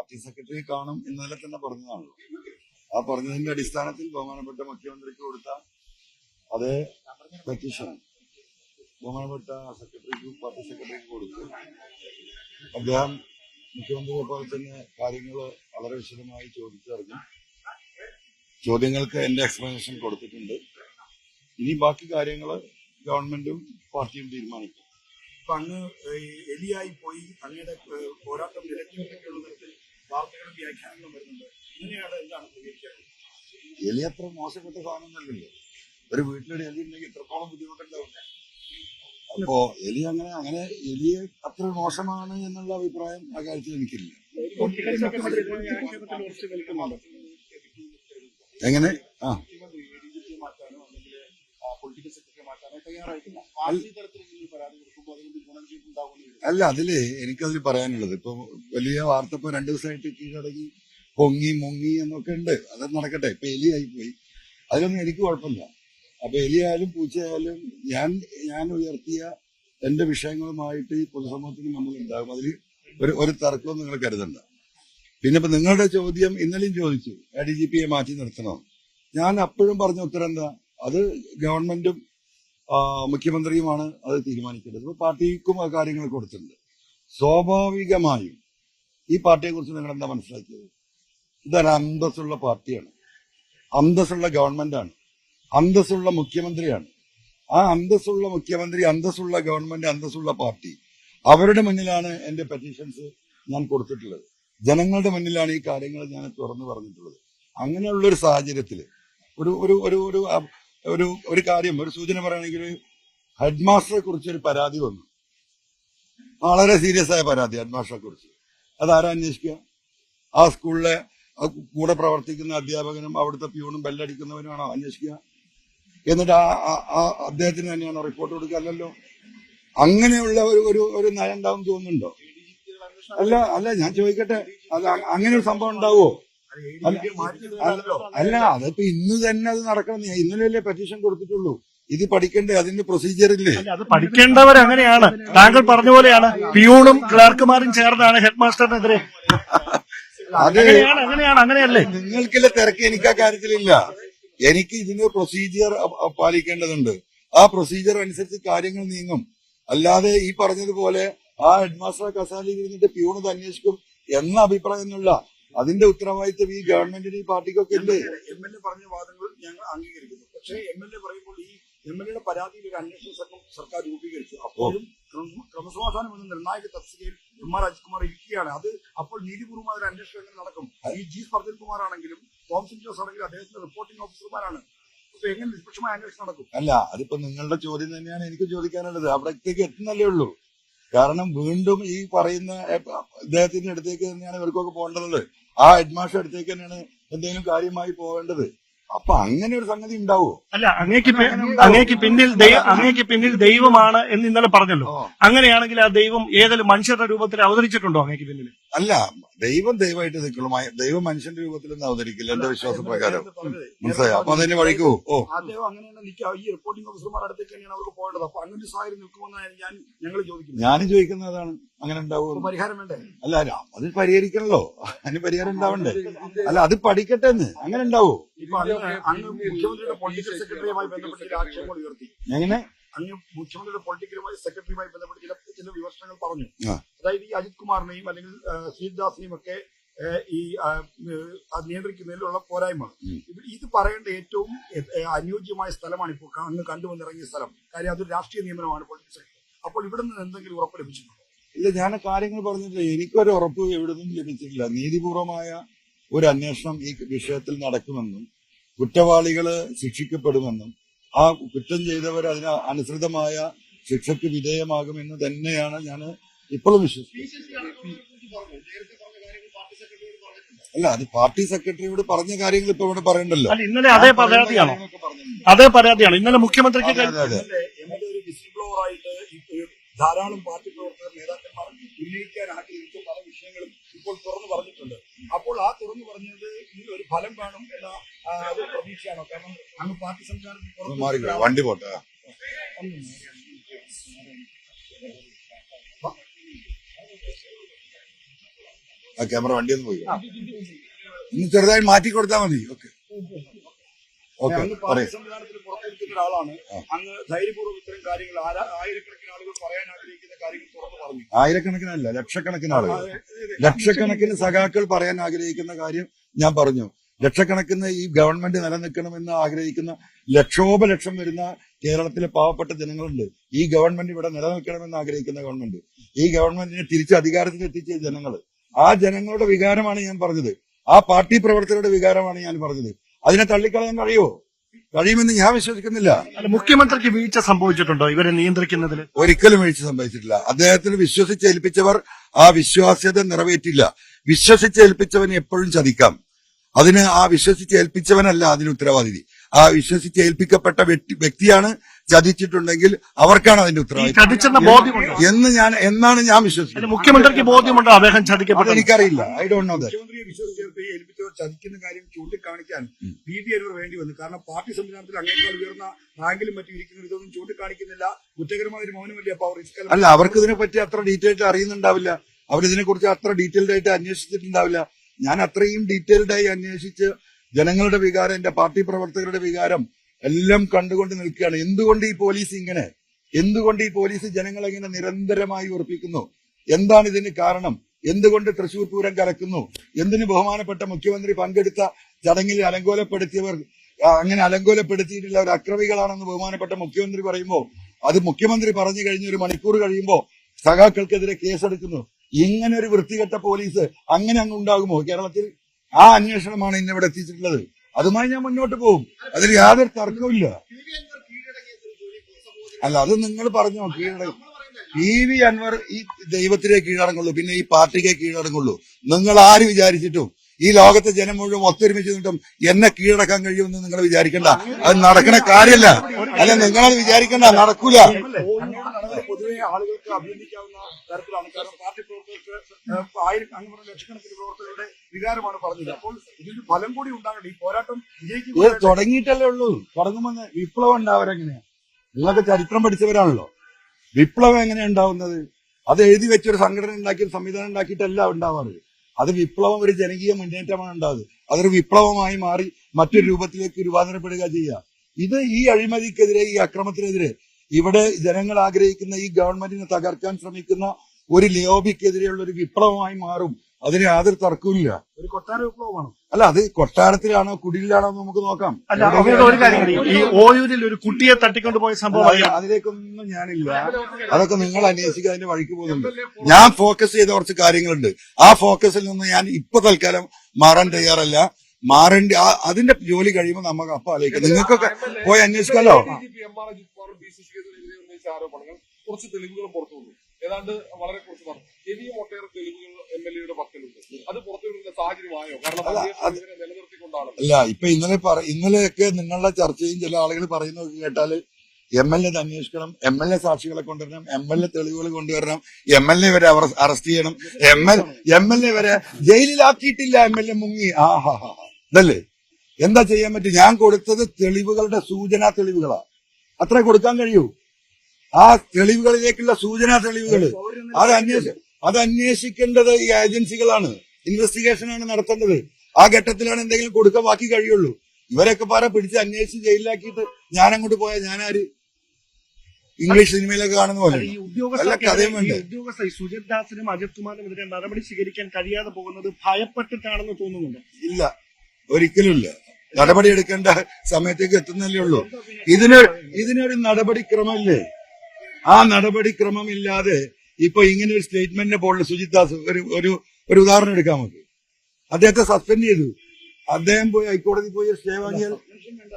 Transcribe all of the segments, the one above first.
Party secretary കാണും എന്നതിലെ തന്നെ പറഞ്ഞതാണല്ലോ. ആ പറഞ്ഞതിന്റെ അടിസ്ഥാനത്തിൽ ബഹുമാനപ്പെട്ട മുഖ്യമന്ത്രിക്ക് കൊടുത്ത അതേ പെറ്റീഷൻ ബഹുമാനപ്പെട്ട സെക്രട്ടറിക്ക് പാർട്ടി സെക്രട്ടറിക്ക് കൊടുത്തു. അദ്ദേഹം മുഖ്യമന്ത്രിയെ തന്നെ കാര്യങ്ങൾ വളരെ വിശദമായി ചോദിച്ചറിഞ്ഞു. ചോദ്യങ്ങൾക്ക് എന്റെ എക്സ്പ്ലനേഷൻ കൊടുത്തിട്ടുണ്ട്. ഇനി ബാക്കി കാര്യങ്ങൾ ഗവൺമെന്റും പാർട്ടിയും തീരുമാനിക്കും. അപ്പൊ അങ്ങ് എലിയായി പോയി അങ്ങയുടെ പോരാട്ടം തരത്തിൽ വാർത്തകളും വ്യാഖ്യാനങ്ങളും വരുന്നുണ്ട്. ഇങ്ങനെയാണ് എന്താണ് പ്രതികരിക്കാറ് എലി അത്ര മോശപ്പെട്ട സാധനമൊന്നുമല്ലല്ലോ ഒരു വീട്ടിലൊരു എലി ഉണ്ടെങ്കിൽ എത്രത്തോളം ബുദ്ധിമുട്ടുണ്ടാവില്ല? അപ്പോ എലി അങ്ങനെ അങ്ങനെ എലി അത്ര മോശമാണ് എന്നുള്ള അഭിപ്രായം ആ കാര്യത്തിൽ എനിക്കില്ല. എങ്ങനെ? ആ. പൊളിറ്റിക്കൽ അല്ല അതിൽ എനിക്കതിൽ പറയാനുള്ളത്. ഇപ്പൊ വലിയ വാർത്ത ഇപ്പൊ രണ്ടു ദിവസമായിട്ട് കീഴടങ്ങി പൊങ്ങി മുങ്ങി എന്നൊക്കെ ഉണ്ട്. അത് നടക്കട്ടെ. ഇപ്പൊ എലിയായി പോയി അതിലൊന്നും എനിക്ക് കുഴപ്പമില്ല. അപ്പൊ എലിയായാലും പൂച്ചയായാലും ഞാൻ ഞാൻ ഉയർത്തിയ എന്റെ വിഷയങ്ങളുമായിട്ട് ഈ പൊതുസമൂഹത്തിന് നമ്മൾ ഉണ്ടാകും. അതിൽ ഒരു ഒരു തർക്കവും നിങ്ങൾ കരുതണ്ട. പിന്നെ ഇപ്പൊ നിങ്ങളുടെ ചോദ്യം ഇന്നലെയും ചോദിച്ചു. എ ഡി ജി പിയെ മാറ്റി നിർത്തണോ? ഞാൻ അപ്പോഴും പറഞ്ഞ ഉത്തരം എന്താ? അത് ഗവൺമെന്റും മുഖ്യമന്ത്രിയുമാണ് അത് തീരുമാനിക്കേണ്ടത്. ഇപ്പൊ പാർട്ടിക്കും ആ കാര്യങ്ങൾ കൊടുത്തിട്ടുണ്ട്. സ്വാഭാവികമായും ഈ പാർട്ടിയെ കുറിച്ച് നിങ്ങൾ എന്താ മനസ്സിലാക്കിയത്? ഇതൊരു അന്തസ്സുള്ള പാർട്ടിയാണ്. അന്തസ്സുള്ള ഗവൺമെന്റാണ്. അന്തസ്സുള്ള മുഖ്യമന്ത്രിയാണ്. ആ അന്തസ്സുള്ള മുഖ്യമന്ത്രി അന്തസ്സുള്ള ഗവൺമെന്റ് അന്തസ്സുള്ള പാർട്ടി അവരുടെ മുന്നിലാണ് എന്റെ പെറ്റീഷൻസ് ഞാൻ കൊടുത്തിട്ടുള്ളത്. ജനങ്ങളുടെ മുന്നിലാണ് ഈ കാര്യങ്ങൾ ഞാൻ തുറന്നു പറഞ്ഞിട്ടുള്ളത്. അങ്ങനെയുള്ള ഒരു സാഹചര്യത്തിൽ ഒരു ഒരു ഒരു ഒരു ഒരു ഒരു കാര്യം ഒരു സൂചന പറയുകയാണെങ്കിൽ ഹെഡ് മാസ്റ്ററെ കുറിച്ച് ഒരു പരാതി വന്നു. വളരെ സീരിയസ് ആയ പരാതി ഹെഡ് മാസ്റ്ററെ കുറിച്ച്. അതാരാ അന്വേഷിക്കുക? ആ സ്കൂളിലെ കൂടെ പ്രവർത്തിക്കുന്ന അധ്യാപകനും അവിടുത്തെ പ്യൂണും ബെല്ലടിക്കുന്നവനുമാണോ അന്വേഷിക്കുക? എന്നിട്ട് ആ ആ- അദ്ദേഹത്തിന് തന്നെയാണോ റിപ്പോർട്ട് കൊടുക്കുക? അല്ലല്ലോ. അങ്ങനെയുള്ള ഒരു ഒരു ഒരു നയം ഉണ്ടാവും തോന്നുന്നുണ്ടോ? അല്ല അല്ല ഞാൻ ചോദിക്കട്ടെ. അത് അങ്ങനെ ഒരു സംഭവം ഉണ്ടാവോ അല്ല, അതിപ്പോ ഇന്ന് തന്നെ അത് നടക്കണം. ഇന്നലെയല്ലേ പെറ്റീഷൻ കൊടുത്തിട്ടുള്ളൂ. ഇത് പഠിക്കണ്ടേ? അതിന്റെ പ്രൊസീജിയർ ഇല്ലേ? അല്ല, അത് പഠിക്കേണ്ടവർ അങ്ങനെയാണ് താങ്കൾ പറഞ്ഞ പോലെയാണ്. പിയൂണും ക്ലർക്കുമാരും ചേർന്നാണ് ഹെഡ് മാസ്റ്ററിനെതിരെ അത് അങ്ങനെയാണ് അങ്ങനെയാണ് അങ്ങനെയല്ലേ? നിങ്ങൾക്കുള്ള തിരക്ക് എനിക്ക് ആ കാര്യത്തിലില്ല. എനിക്ക് ഇതിന് പ്രൊസീജിയർ പാലിക്കേണ്ടതുണ്ട്. ആ പ്രൊസീജിയർ അനുസരിച്ച് കാര്യങ്ങൾ നീങ്ങും. അല്ലാതെ ഈ പറഞ്ഞതുപോലെ ആ ഹെഡ്മാസ്റ്റർ കസാലയിൽ ഇരുന്നിട്ട് പ്യൂൺ ഇത് അന്വേഷിക്കും എന്ന അഭിപ്രായമൊന്നുമില്ല അതിന്റെ ഉത്തരവാദിത്വം ഈ ഗവൺമെന്റിന് ഈ പാർട്ടിക്കൊക്കെ ഉണ്ട് എം എൽ എ പറഞ്ഞ വാദങ്ങൾ ഞങ്ങൾ അംഗീകരിക്കുന്നു. പക്ഷേ എം എൽ എ പറയുമ്പോൾ ഈ എം എൽ എയുടെ പരാതിയിൽ ഒരു അന്വേഷണ സംഘം സർക്കാർ രൂപീകരിച്ചു. അപ്പോഴും ക്രമ- ക്രമസമാധാനം എന്ന നിർണായക തസ്തികയിൽ എം ആർ അജിത്കുമാർ ഇരിക്കുകയാണ്. അത് അപ്പോൾ നീതിപൂർവമായ ഒരു അന്വേഷണം എങ്ങനെ നടക്കും? ഈ ജി സ്പർജൻ കുമാർ ആണെങ്കിലും തോംസൺ ജോസ് ആണെങ്കിലും അദ്ദേഹത്തിന്റെ റിപ്പോർട്ടിംഗ് ഓഫീസർമാരാണ് അപ്പൊ എങ്ങനെ നിഷ്പക്ഷമായ അന്വേഷണം നടക്കും? അല്ല അതിപ്പോ നിങ്ങളുടെ ചോദ്യം തന്നെയാണ് എനിക്ക് ചോദിക്കാനുള്ളത്. അവിടത്തേക്ക് എത്തുന്നല്ലേ ഉള്ളൂ. കാരണം വീണ്ടും ഈ പറയുന്ന അദ്ദേഹത്തിന്റെ ഇദ്ദേഹത്തിന്റെ അടുത്തേക്ക് തന്നെയാണ് ഇവർക്കൊക്കെ പോകേണ്ടത്. ആ ഹെഡ്മാസ്റ്റർ അടുത്തേക്ക് തന്നെയാണ് എന്തെങ്കിലും കാര്യമായി പോകേണ്ടത് അപ്പൊ അങ്ങനെ ഒരു സംഗതി ഉണ്ടാവോ? അല്ല അങ്ങേക്ക് അങ്ങേക്ക് പിന്നിൽ അങ്ങേക്ക് പിന്നിൽ ദൈവമാണ് എന്ന് ഇന്നലെ പറഞ്ഞല്ലോ. അങ്ങനെയാണെങ്കിൽ ആ ദൈവം ഏതെങ്കിലും മനുഷ്യരുടെ രൂപത്തിൽ അവതരിച്ചിട്ടുണ്ടോ അങ്ങേക്ക് പിന്നിൽ? അല്ല ദൈവം ദൈവമായിട്ട് നിൽക്കണം ദൈവം മനുഷ്യന്റെ രൂപത്തിൽ നിന്ന് അവതരിക്കില്ല. എന്റെ വിശ്വാസ പ്രകാരം. മനസ്സിലായോ? അപ്പൊ അതിന്റെ വഴിക്ക്? പോകും ഓ അദ്ദേഹം അങ്ങനെയാണ് നിൽക്കുക. ഈ റിപ്പോർട്ടിംഗ് ഓഫീസർമാർ അടുത്തേക്ക് തന്നെയാണ് അവർക്ക് പോകേണ്ടത്. അപ്പൊ അങ്ങനെ സാഹചര്യം നിൽക്കുമെന്നാണ് ഞാൻ ഞങ്ങൾ ചോദിക്കുന്നത്. ഞാനും ചോദിക്കുന്നതാണ്. അങ്ങനെ ഉണ്ടാവും ഉണ്ടാവുമോ പരിഹാരം വേണ്ടേ? അല്ല അത് പരിഹരിക്കണല്ലോ. അതിന് പരിഹാരം ഉണ്ടാവണ്ടേ? അല്ല അത് പഠിക്കട്ടെ എന്ന്. അങ്ങനെ ഉണ്ടാവോ? ഇപ്പൊ അങ്ങ് അങ്ങ് മുഖ്യമന്ത്രിയുടെ പൊളിറ്റിക്കൽ സെക്രട്ടറിയുമായി ബന്ധപ്പെട്ട് ആക്ഷേപങ്ങൾ ഉയർത്തി. എങ്ങനെ? അങ്ങ് മുഖ്യമന്ത്രിയുടെ പൊളിറ്റിക്കലുമായി സെക്രട്ടറിയുമായി ബന്ധപ്പെട്ട് ചില ചില വിമർശനങ്ങൾ പറഞ്ഞു. അതായത് ഈ അജിത് കുമാറിനെയും അല്ലെങ്കിൽ ശ്രീദാസിനെയും ഒക്കെ ഈ നിയന്ത്രിക്കുന്നതിലുള്ള പോരായ്മ. ഇത് പറയേണ്ട ഏറ്റവും അനുയോജ്യമായ സ്ഥലമാണ് ഇപ്പോൾ അങ്ങ് കണ്ടുവന്നിറങ്ങിയ സ്ഥലം. കാര്യം അതൊരു രാഷ്ട്രീയ നിയമനമാണ് പൊളിറ്റിക്സ് അപ്പോൾ ഇവിടെ നിന്ന് എന്തെങ്കിലും ഉറപ്പ് ലഭിച്ചിട്ടുണ്ടോ? ഇല്ല ഞാൻ കാര്യങ്ങൾ പറഞ്ഞിട്ടില്ല. എനിക്കൊരു ഉറപ്പ് എവിടെ നിന്നും ലഭിച്ചിട്ടില്ല. നീതിപൂർവമായ ഒരു അന്വേഷണം ഈ വിഷയത്തിൽ നടക്കുമെന്നും കുറ്റവാളികൾ ശിക്ഷിക്കപ്പെടുമെന്നും ആ കുറ്റം ചെയ്തവർ അതിന് അനുസൃതമായ ശിക്ഷയ്ക്ക് വിധേയമാകുമെന്ന് തന്നെയാണ് ഞാൻ ഇപ്പോഴും വിശ്വസിക്കുന്നത്. അല്ല അത് പാർട്ടി സെക്രട്ടറിയോട് പറഞ്ഞ കാര്യങ്ങൾ ഇപ്പൊ ഇവിടെ പറയണ്ടല്ലോ. ഇന്നലെ അതേ പരാതിയാണോ. അതേ പരാതിയാണോ? ഇന്നലെ മുഖ്യമന്ത്രിക്ക് ധാരാളം പാർട്ടി പ്രവർത്തകർ നേതാക്കന്മാർ ഉന്നയിക്കാൻ ആഗ്രഹിച്ച പല വിഷയങ്ങളും ഇപ്പോൾ തുറന്നു പറഞ്ഞിട്ടുണ്ട്. അപ്പോൾ ആ തുറന്നു പറഞ്ഞത് ഇതിൽ ഒരു ഫലം കാണും എന്ന ഒരു പ്രതീക്ഷയാണോ? കാരണം അങ്ങ് പാർട്ടി സംസ്കാരത്തിൽ വണ്ടി പോട്ടെ. ആ ക്യാമറ വണ്ടി ഒന്ന് പോയി. ഇന്ന് ചെറുതായി മാറ്റി കൊടുത്താൽ മതി. ഓക്കെ. ഓക്കെ പുറത്തിരിക്കുന്ന ഒരാളാണ്. അങ്ങ് ധൈര്യപൂർവം ഇത്തരം കാര്യങ്ങൾ ആരാ- ആയിരക്കണക്കിന് ആയിരക്കണക്കിനല്ല ലക്ഷക്കണക്കിന് ആളുകൾ. ലക്ഷക്കണക്കിന് സഖാക്കൾ പറയാൻ ആഗ്രഹിക്കുന്ന കാര്യം ഞാൻ പറഞ്ഞു. ലക്ഷക്കണക്കിന് ഈ ഗവൺമെന്റ് നിലനിൽക്കണമെന്ന് ആഗ്രഹിക്കുന്ന ലക്ഷോപലക്ഷം വരുന്ന കേരളത്തിലെ പാവപ്പെട്ട ജനങ്ങളുണ്ട്. ഈ ഗവൺമെന്റ് ഇവിടെ നിലനിൽക്കണമെന്ന് ആഗ്രഹിക്കുന്ന ഗവൺമെന്റ്. ഈ ഗവൺമെന്റിനെ തിരിച്ച് അധികാരത്തിൽ എത്തിച്ച ജനങ്ങൾ ആ ജനങ്ങളുടെ വികാരമാണ് ഞാൻ പറഞ്ഞത്. ആ പാർട്ടി പ്രവർത്തകരുടെ വികാരമാണ് ഞാൻ പറഞ്ഞത്. അതിനെ തള്ളിക്കളയാൻ കഴിയുമോ? കഴിയുമെന്ന് ഞാൻ വിശ്വസിക്കുന്നില്ല. അല്ല മുഖ്യമന്ത്രിക്ക് വീഴ്ച സംഭവിച്ചിട്ടുണ്ടോ ഇവരെ നിയന്ത്രിക്കുന്നതിൽ ഒരിക്കലും വീഴ്ച സംഭവിച്ചിട്ടില്ല. അദ്ദേഹത്തിന് വിശ്വസിച്ചേൽപ്പിച്ചവർ ആ വിശ്വാസ്യത നിറവേറ്റില്ല. വിശ്വസിച്ചേൽപ്പിച്ചവനെ എപ്പോഴും ചതിക്കാം. അതിന് ആ വിശ്വസിച്ചേൽപ്പിച്ചവനല്ല അതിന് ഉത്തരവാദിതി ആ വിശ്വസിച്ചേൽപ്പിക്കപ്പെട്ട വ്യക്തി വ്യക്തിയാണ് ചതിച്ചിട്ടുണ്ടെങ്കിൽ അവർക്കാണ് അതിന്റെ ഉത്തരവാദിത്വം. എന്ന് ഞാൻ എന്നാണ് ഞാൻ വിശ്വസിക്കുന്നത്. മുഖ്യമന്ത്രിക്ക് ബോധ്യമുണ്ടോ അദ്ദേഹം ചതിക്കപ്പെട്ടത്? എനിക്കറിയില്ല. ഐ ഡോണ്ട് നോ മുഖ്യമന്ത്രിയെ വിശ്വസിച്ചവർക്ക് ഏൽപ്പിച്ചവർ ചതിക്കുന്ന കാര്യം ചൂണ്ടിക്കാണിക്കാൻ പി ഡി അൻവർ വേണ്ടി വന്നു. കാരണം പാർട്ടി സംവിധാനത്തിൽ അങ്ങേക്കാൾ ഉയർന്ന റാങ്കിലും മറ്റും ഇരിക്കുന്ന ഇതൊന്നും ചൂണ്ടിക്കാണിക്കുന്നില്ല. കുറ്റകരമായ ഒരു മൗനമല്ലേ അപ്പൊ അവർ അല്ല അവർക്ക് ഇതിനെ പറ്റി അത്ര ഡീറ്റെയിൽഡ് അറിയുന്നുണ്ടാവില്ല. അവരിതിനെ കുറിച്ച് അത്ര ഡീറ്റെയിൽഡ് ആയിട്ട് അന്വേഷിച്ചിട്ടുണ്ടാവില്ല. ഞാൻ അത്രയും ഡീറ്റെയിൽഡായി അന്വേഷിച്ച് ജനങ്ങളുടെ വികാരം എന്റെ പാർട്ടി പ്രവർത്തകരുടെ വികാരം എല്ലാം കണ്ടുകൊണ്ട് നിൽക്കുകയാണ്. എന്തുകൊണ്ട് ഈ പോലീസ് ഇങ്ങനെ? എന്തുകൊണ്ട് ഈ പോലീസ് ജനങ്ങളെ ഇങ്ങനെ നിരന്തരമായി ഉറപ്പിക്കുന്നു? എന്താണ് ഇതിന് കാരണം? എന്തുകൊണ്ട് തൃശൂർ പൂരം കലക്കുന്നു? എന്തിന് ബഹുമാനപ്പെട്ട മുഖ്യമന്ത്രി പങ്കെടുത്ത ചടങ്ങിൽ അലങ്കോലപ്പെടുത്തിയവർ അങ്ങനെ അലങ്കോലപ്പെടുത്തിയിട്ടുള്ള ഒരു അക്രമികളാണെന്ന് ബഹുമാനപ്പെട്ട മുഖ്യമന്ത്രി പറയുമ്പോൾ അത് മുഖ്യമന്ത്രി പറഞ്ഞു കഴിഞ്ഞ ഒരു മണിക്കൂർ കഴിയുമ്പോൾ സഖാക്കൾക്കെതിരെ കേസെടുക്കുന്നു. ഇങ്ങനെ ഒരു വൃത്തികെട്ട പോലീസ് അങ്ങനെ അങ്ങ് ഉണ്ടാകുമോ? കേരളത്തിൽ ആ അന്വേഷണമാണ് ഇന്നിവിടെ എത്തിച്ചിട്ടുള്ളത്. അതുമായി ഞാൻ മുന്നോട്ട് പോകും. അതിൽ യാതൊരു തർക്കമില്ല അല്ല അത് നിങ്ങൾ പറഞ്ഞോ കീഴടങ്ങും പി വി അൻവർ ഈ ദൈവത്തിനെ കീഴടങ്ങുള്ളൂ പിന്നെ ഈ പാർട്ടിക്കേ കീഴടങ്ങുള്ളൂ. നിങ്ങൾ ആര് വിചാരിച്ചിട്ടും ഈ ലോകത്തെ ജനം മുഴുവൻ ഒത്തൊരുമിച്ച് നിന്നിട്ടും എന്നെ കീഴടക്കാൻ കഴിയുമെന്ന് നിങ്ങൾ വിചാരിക്കണ്ട. അത് നടക്കണ കാര്യമല്ല. അല്ല നിങ്ങളത് വിചാരിക്കണ്ട നടക്കൂല. പൊതുവെ ആളുകൾക്ക് അഭിനന്ദിക്കാവുന്ന തരത്തിലാണ്. കാരണം പാർട്ടി ആയിരം അങ്ങനെ പറഞ്ഞ ലക്ഷക്കണക്കിന് പ്രവർത്തകരുടെ വികാരമാണ് പറഞ്ഞത്. അപ്പോൾ ഇതിന്റെ ഫലം കൂടി ഉണ്ടാകട്ടെ. ഈ പോരാട്ടം വിജയിക്കും തുടങ്ങിയിട്ടല്ലേ ഉള്ളൂ. തുടങ്ങുമ്പോൾ വിപ്ലവം ഉണ്ടാവരെങ്ങനെയാ നിങ്ങളൊക്കെ ചരിത്രം പഠിച്ചവരാണല്ലോ. വിപ്ലവം എങ്ങനെയാ ഉണ്ടാവുന്നത്? അത് എഴുതി വെച്ചൊരു സംഘടന ഉണ്ടാക്കി ഒരു സംവിധാനം ഉണ്ടാക്കിയിട്ടല്ല ഉണ്ടാവാറ്. അത് വിപ്ലവം ഒരു ജനകീയ മുന്നേറ്റമാണ് ഉണ്ടാവുന്നത് അതൊരു വിപ്ലവമായി മാറി മറ്റൊരു രൂപത്തിലേക്ക് രൂപാന്തരപ്പെടുക ചെയ്യുക. ഇത് ഈ അഴിമതിക്കെതിരെ ഈ അക്രമത്തിനെതിരെ ഇവിടെ ജനങ്ങൾ ആഗ്രഹിക്കുന്ന ഈ ഗവൺമെന്റിനെ തകർക്കാൻ ശ്രമിക്കുന്ന ഒരു ലിയോബിക്കെതിരെയുള്ള ഒരു വിപ്ലവമായി മാറും. അതിന് യാതൊരു തർക്കവുമില്ല. ഒരു കൊട്ടാര വിപ്ലവമാണ്? അല്ല അത് കൊട്ടാരത്തിലാണോ കുടിലാണോ എന്ന് നമുക്ക് നോക്കാം. അല്ല അവരുടെ ഒരു കാര്യം. ഈ ഓയൂരിൽ ഒരു കുട്ടിയെ തട്ടിക്കൊണ്ടുപോയ സംഭവം അത് അതിലേക്കൊന്നും ഞാനില്ല. അതൊക്കെ നിങ്ങൾ അന്വേഷിക്കുക അതിന്റെ വഴിക്ക് പോകുന്നുണ്ട്. ഞാൻ ഫോക്കസ് ചെയ്ത കുറച്ച് കാര്യങ്ങളുണ്ട്. ആ ഫോക്കസിൽ നിന്ന് ഞാൻ ഇപ്പൊ തൽക്കാലം മാറാൻ തയ്യാറല്ല. മാറേണ്ട അതിന്റെ ജോലി കഴിയുമ്പോൾ നമുക്ക് അപ്പൊ ആലോചിക്കാം. നിങ്ങൾക്കൊക്കെ പോയി അന്വേഷിക്കാലോ? കുറച്ച് തെളിവുകൾ പുറത്തു വന്നു ഏതാണ്ട് വളരെ കുറച്ച് പറഞ്ഞു. ഇനിയും ഒട്ടേറെ തെളിവുകൾ എം എൽ എയുടെ പക്കലുണ്ട്. അത് പുറത്തുവിടുന്ന സാഹചര്യമായോ? കാരണം നിലനിർത്തിക്കൊണ്ടാണ് അല്ല ഇപ്പൊ ഇന്നലെ ഇന്നലെയൊക്കെ നിങ്ങളുടെ ചർച്ചയും ചില ആളുകൾ പറയുന്നത് കേട്ടാൽ എം എൽ എ അന്വേഷിക്കണം എം എൽ എ സാക്ഷികളെ കൊണ്ടുവരണം എം എൽ എ തെളിവുകൾ കൊണ്ടുവരണം എം എൽ എ വരെ അവർ അറസ്റ്റ് ചെയ്യണം M L M L A വരെ ജയിലിലാക്കിയിട്ടില്ല എം എൽ എ മുങ്ങി. ആ ഹാ ഹാ. ഇതല്ലേ? എന്താ ചെയ്യാൻ പറ്റും? ഞാൻ കൊടുത്തത് തെളിവുകളുടെ സൂചനാ തെളിവുകളാ. അത്രേ കൊടുക്കാൻ കഴിയൂ. ആ തെളിവുകളിലേക്കുള്ള സൂചനാ തെളിവുകൾ അത് അന്വേഷ അത് അന്വേഷിക്കേണ്ടത് ഈ ഏജൻസികളാണ്. ഇൻവെസ്റ്റിഗേഷൻ ആണ് നടത്തേണ്ടത്. ആ ഘട്ടത്തിലാണ് എന്തെങ്കിലും കൊടുക്കാൻ ബാക്കി കഴിയുള്ളൂ. ഇവരൊക്കെ പാറ പിടിച്ച് അന്വേഷിച്ച് ജയിലിലാക്കിയിട്ട് ഞാൻ അങ്ങോട്ട് പോയാൽ ഞാനാര്? ഇംഗ്ലീഷ് സിനിമയിലൊക്കെ കാണുന്ന പോലെ? ഉദ്യോഗസ്ഥ ഈ സുജിത് ദാസിനും അജിത് കുമാറിനുമെതിരെ നടപടി സ്വീകരിക്കാൻ കഴിയാതെ പോകുന്നത് ഭയപ്പെട്ടിട്ടാണെന്ന് തോന്നുന്നുണ്ട്? ഇല്ല. ഒരിക്കലും ഇല്ല. നടപടി എടുക്കേണ്ട സമയത്തേക്ക് എത്തുന്നല്ലേ ഉള്ളൂ. ഇതിന് ഇതിനൊരു നടപടിക്രമമില്ലേ? ആ നടപടിക്രമമില്ലാതെ ഇപ്പൊ ഇങ്ങനെ ഒരു സ്റ്റേറ്റ്മെന്റിനെ പോലുള്ള സുജിത് ദാസ് ഒരു ഒരു ഒരു ഉദാഹരണം എടുക്കാം നമുക്ക് അദ്ദേഹത്തെ സസ്പെൻഡ് ചെയ്തു. അദ്ദേഹം പോയി ഹൈക്കോടതി പോയി സ്റ്റേ വാങ്ങിയാൽ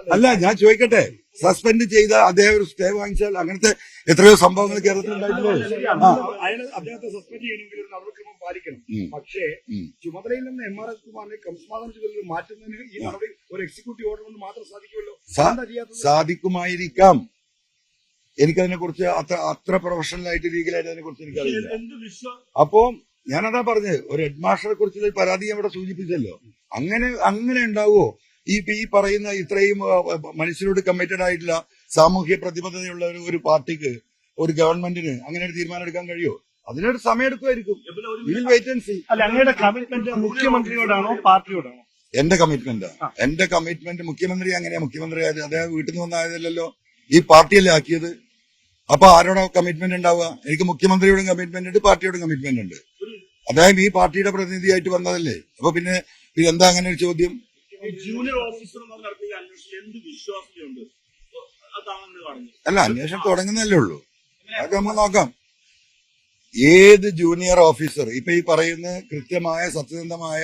അല്ല ഞാൻ ചോദിക്കട്ടെ. സസ്പെൻഡ് ചെയ്ത അദ്ദേഹം ഒരു സ്റ്റേ വാങ്ങിച്ചാൽ അങ്ങനത്തെ എത്രയോ സംഭവങ്ങൾ കേരളത്തിൽ ഉണ്ടായിട്ടില്ലേ ആ. അയാൾ സസ്പെൻഡ് ചെയ്യണമെങ്കിൽ നടപടിക്രമം പാലിക്കണം. പക്ഷേ ഉം. ചുമതലയിൽ നിന്ന് എം ആർ എസ് കുമാറിനെ ക്രമസമാധാന ചുമതലയിൽ മാറ്റുന്നതിന് ഈ നടപടി ഒരു എക്സിക്യൂട്ടീവ് ഓർഡർ കൊണ്ട് മാത്രം സാധിക്കുമല്ലോ? സാധിക്കുമായിരിക്കാം. എനിക്കതിനെ കുറിച്ച് അത്ര അത്ര പ്രൊഫഷണൽ ആയിട്ട് ലീഗലായിട്ട് അതിനെ കുറിച്ച് എനിക്കറിയില്ല. എന്ത് വിശ്വാസം അപ്പോ ഞാനതാ പറഞ്ഞത് ഒരു ഹെഡ് മാസ്റ്ററെ കുറിച്ചുള്ള ഒരു പരാതി ഞാൻ ഇവിടെ സൂചിപ്പിച്ചല്ലോ. അങ്ങനെ അങ്ങനെ ഉണ്ടാവുമോ ഈ ഈ പറയുന്ന ഇത്രയും മനുഷ്യരോട് കമ്മിറ്റഡ് ആയിട്ടുള്ള സാമൂഹ്യ പ്രതിബദ്ധതയുള്ള ഒരു പാർട്ടിക്ക് ഒരു ഗവൺമെന്റിന് അങ്ങനെ ഒരു തീരുമാനം എടുക്കാൻ കഴിയുമോ അതിനൊരു സമയം എടുക്കുമായിരിക്കും വിൽ വെയിറ്റ് അല്ല അങ്ങയുടെ കമ്മിറ്റ്മെന്റ് മുഖ്യമന്ത്രിയോടാണോ പാർട്ടിയോടാണോ? എന്റെ കമ്മിറ്റ്മെന്റ്. എന്റെ കമ്മിറ്റ്മെന്റ് മുഖ്യമന്ത്രി അങ്ങനെയാ. മുഖ്യമന്ത്രി ആയത് അദ്ദേഹം വീട്ടിൽ നിന്ന് വന്നായതല്ലോ ഈ പാർട്ടിയല്ലേ ആക്കിയത്? അപ്പൊ ആരോടാ കമ്മിറ്റ്മെന്റ് ഉണ്ടാവുക? എനിക്ക് മുഖ്യമന്ത്രിയോടും കമ്മിറ്റ്മെന്റ് ഉണ്ട് പാർട്ടിയോടും കമ്മിറ്റ്മെന്റ് ഉണ്ട്. അദ്ദേഹം ഈ പാർട്ടിയുടെ പ്രതിനിധിയായിട്ട് വന്നതല്ലേ? അപ്പൊ പിന്നെ ഇതെന്താ എന്താ അങ്ങനെ ഒരു ചോദ്യം? ജൂനിയർ ഓഫീസർമാർ നടത്തിയ അന്വേഷണത്തിൽ എന്ത് അല്ല അന്വേഷണം തുടങ്ങുന്നല്ലേ ഉള്ളൂ. അതൊക്കെ നമ്മൾ നോക്കാം. ഏത് ജൂനിയർ ഓഫീസർ ഇപ്പൊ ഈ പറയുന്ന കൃത്യമായ സത്യസന്ധമായ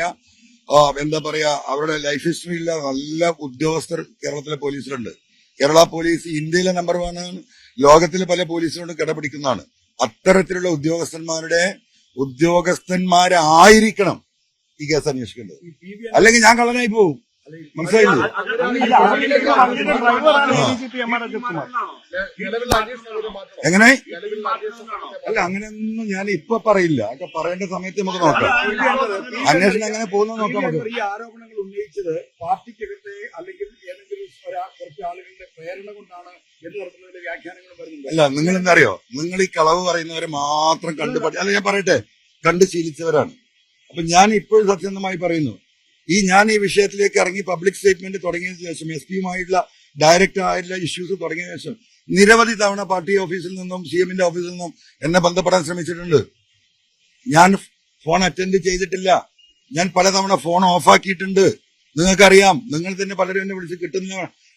എന്താ പറയാ അവരുടെ ലൈഫ് ഹിസ്റ്ററിയിലെ നല്ല ഉദ്യോഗസ്ഥർ കേരളത്തിലെ പോലീസിലുണ്ട് കേരള പോലീസ് ഇന്ത്യയിലെ നമ്പർ വൺ ആണ്. ലോകത്തിലെ പല പോലീസിനോട് കിടപിടിക്കുന്നതാണ് അത്തരത്തിലുള്ള ഉദ്യോഗസ്ഥന്മാരുടെ ഉദ്യോഗസ്ഥന്മാരായിരിക്കണം ഈ കേസ് അന്വേഷിക്കേണ്ടത് അല്ലെങ്കിൽ ഞാൻ കള്ളനായി പോവും മനസ്സിലായില്ലേ എങ്ങനെ അല്ല അങ്ങനെയൊന്നും ഞാൻ ഇപ്പൊ പറയില്ല അതൊക്കെ പറയേണ്ട സമയത്ത് നമുക്ക് നോക്കാം അന്വേഷണം എങ്ങനെ പോകുന്നു നോക്കാം ഈ ആരോപണങ്ങൾ ഉന്നയിച്ചത് പാർട്ടിക്കകത്തെ അല്ലെങ്കിൽ അല്ല നിങ്ങൾ എന്തറിയോ നിങ്ങൾ ഈ കളവ് പറയുന്നവരെ മാത്രം കണ്ടു അല്ല ഞാൻ പറയട്ടെ. കണ്ട് ശീലിച്ചവരാണ്. അപ്പൊ ഞാൻ ഇപ്പോഴും സത്യസന്ധമായി പറയുന്നു. ഈ ഞാൻ ഈ വിഷയത്തിലേക്ക് ഇറങ്ങി പബ്ലിക് സ്റ്റേറ്റ്മെന്റ് തുടങ്ങിയതിനു ശേഷം എസ് പിയുമായിട്ടുള്ള ഡയറക്റ്റ് ആയിട്ടുള്ള ഇഷ്യൂസ് തുടങ്ങിയ ശേഷം നിരവധി തവണ പാർട്ടി ഓഫീസിൽ നിന്നും സി എമ്മിന്റെ ഓഫീസിൽ നിന്നും എന്നെ ബന്ധപ്പെടാൻ ശ്രമിച്ചിട്ടുണ്ട്. ഞാൻ ഫോൺ അറ്റൻഡ് ചെയ്തിട്ടില്ല. ഞാൻ പലതവണ ഫോൺ ഓഫാക്കിയിട്ടുണ്ട് നിങ്ങൾക്കറിയാം നിങ്ങൾ തന്നെ പലരും എന്നെ വിളിച്ച് കിട്ടുന്ന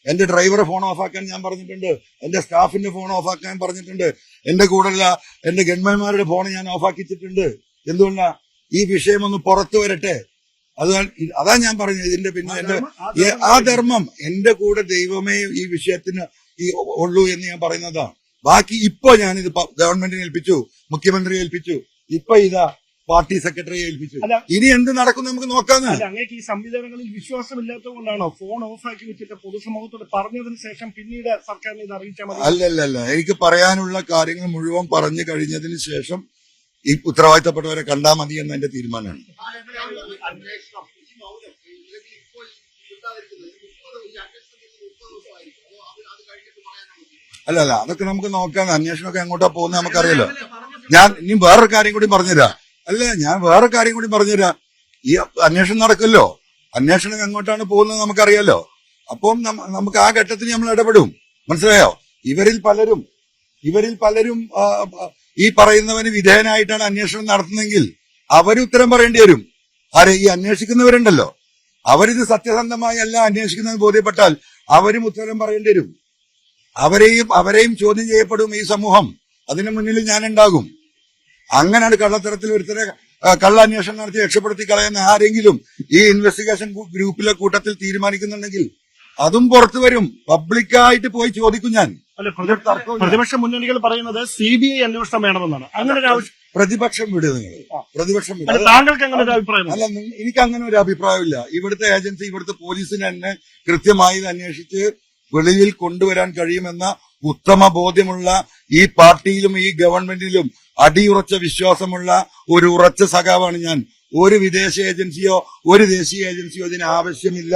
എന്റെ ഡ്രൈവറെ ഫോൺ ഓഫാക്കാൻ ഞാൻ പറഞ്ഞിട്ടുണ്ട്. എന്റെ സ്റ്റാഫിന്റെ ഫോൺ ഓഫാക്കാൻ പറഞ്ഞിട്ടുണ്ട്. എന്റെ കൂടെയുള്ള എന്റെ ഗൺമാന്മാരുടെ ഫോൺ ഞാൻ ഓഫാക്കിച്ചിട്ടുണ്ട് എന്തുകൊണ്ടാ? ഈ വിഷയം ഒന്ന് പുറത്തു വരട്ടെ. അതാണ് അതാ ഞാൻ പറഞ്ഞത്. ഇതിന്റെ പിന്നെ എന്റെ ആ ധർമ്മം. എന്റെ കൂടെ ദൈവമേ ഈ വിഷയത്തിന് ഈ ഉള്ളൂ എന്ന് ഞാൻ പറയുന്നതാണ് ബാക്കി ഇപ്പൊ ഞാനിത് ഗവൺമെന്റിനെ ഏൽപ്പിച്ചു മുഖ്യമന്ത്രിയെ ഏൽപ്പിച്ചു. ഇപ്പൊ ഇതാ പാർട്ടി സെക്രട്ടറിയെ ഏൽപ്പിച്ചു. ഇനി എന്ത് നടക്കും നമുക്ക് നോക്കാന്ന്. അങ്ങേക്ക് ഈ സംവിധാനങ്ങളിൽ വിശ്വാസമില്ലാത്തതുകൊണ്ടാണോ ഫോൺ ഓഫാക്കി വെച്ചിട്ട് പൊതുസമൂഹത്തോട് പറഞ്ഞതിന് ശേഷം പിന്നീട് സർക്കാരിനെ ഇത് അറിയിച്ചാൽ മതി? അല്ലല്ല എനിക്ക് പറയാനുള്ള കാര്യങ്ങൾ മുഴുവൻ പറഞ്ഞു കഴിഞ്ഞതിന് ശേഷം ഈ ഉത്തരവാദിത്തപ്പെട്ടവരെ കണ്ടാൽ മതി എന്ന എന്റെ തീരുമാനമാണ്. അല്ല അല്ല അതൊക്കെ നമുക്ക് നോക്കാം അന്വേഷണമൊക്കെ എങ്ങോട്ടാ പോകുന്നത് നമുക്കറിയാലോ ഞാൻ ഇനി വേറൊരു കാര്യം കൂടി പറഞ്ഞുതരാം. അല്ല ഞാൻ വേറെ കാര്യം കൂടി പറഞ്ഞുതരാം. ഈ അന്വേഷണം നടക്കുമല്ലോ അന്വേഷണം എങ്ങോട്ടാണ് പോകുന്നത് നമുക്കറിയാലോ. അപ്പം നമുക്ക് ആ ഘട്ടത്തിൽ നമ്മൾ ഇടപെടും. മനസ്സിലായോ? ഇവരിൽ പലരും ഇവരിൽ പലരും ഈ പറയുന്നവന് വിധേയനായിട്ടാണ് അന്വേഷണം നടത്തുന്നതെങ്കിൽ അവർ ഉത്തരം പറയേണ്ടി വരും. ആരെ ഈ അന്വേഷിക്കുന്നവരുണ്ടല്ലോ. അവരിത് സത്യസന്ധമായി അല്ല അന്വേഷിക്കുന്നത് ബോധ്യപ്പെട്ടാൽ അവരും ഉത്തരം പറയേണ്ടി വരും. അവരെയും അവരെയും ചോദ്യം ചെയ്യപ്പെടും ഈ സമൂഹം. അതിനു മുന്നിൽ ഞാൻ ഉണ്ടാകും അങ്ങനെയാണ് കള്ളത്തരത്തിൽ ഒരുത്തരെ കള്ളാന്വേഷണം നടത്തി രക്ഷപ്പെടുത്തി കളയുന്ന ആരെങ്കിലും ഈ ഇൻവെസ്റ്റിഗേഷൻ ഗ്രൂപ്പിലെ കൂട്ടത്തിൽ തീരുമാനിക്കുന്നുണ്ടെങ്കിൽ അതും പുറത്തു വരും. പബ്ലിക്കായിട്ട് പോയി ചോദിക്കും ഞാൻ. പ്രതിപക്ഷ മുന്നണികൾ പറയുന്നത് സി ബി ഐ അന്വേഷണം വേണമെന്നാണ്. അങ്ങനെ ഒരു പ്രതിപക്ഷം വിട് നിങ്ങൾ. പ്രതിപക്ഷം വിട്. അല്ല താങ്കൾക്ക് അങ്ങനെ ഒരു അഭിപ്രായം അല്ല എനിക്ക് അങ്ങനെ ഒരു അഭിപ്രായമില്ല. ഇവിടുത്തെ ഏജൻസി ഇവിടുത്തെ പോലീസിന് തന്നെ കൃത്യമായി അന്വേഷിച്ച് വെളിയിൽ കൊണ്ടുവരാൻ കഴിയുമെന്ന ഉത്തമ ബോധ്യമുള്ള ഈ പാർട്ടിയിലും ഈ ഗവൺമെന്റിലും അടിയുറച്ച വിശ്വാസമുള്ള ഒരു ഉറച്ച സഖാവാണ് ഞാൻ. ഒരു വിദേശ ഏജൻസിയോ ഒരു ദേശീയ ഏജൻസിയോ ഇതിന് ആവശ്യമില്ല.